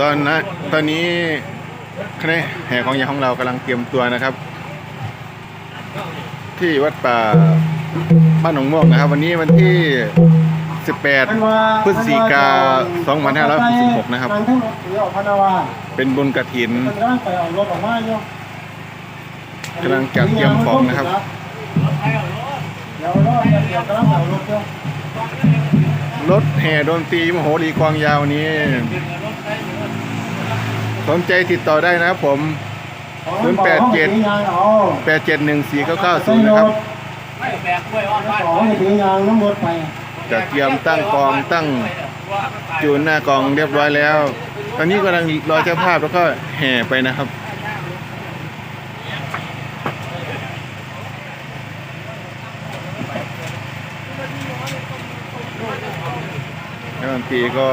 ตอนนะตอนนี้คณะแห่ของยาของเรากำลังเตรียมตัวนะครับ ที่วัดป่าบ้านหนองม่วงนะครับ วันนี้วันที่ 18 พฤศจิกา2566 นะครับทางทั้งรถหรือออกพนาวาเป็นบุญกระถินกำลังจัดเตรียมของนะครับรถแห่ดนตรีมโหรีกวางยาวนี้ สนใจติดต่อได้นะครับผม 087 8714990นะครับไม่แบกกล้วยอ้อนบ้านสองให้ถือยางน้ำรถไปจัดเตรียมตั้งกองตั้งจูนหน้ากองเรียบร้อยแล้ว ตอนนี้กำลังรอเจ้าภาพแล้วก็แห่ไปนะครับนักดนตรีก็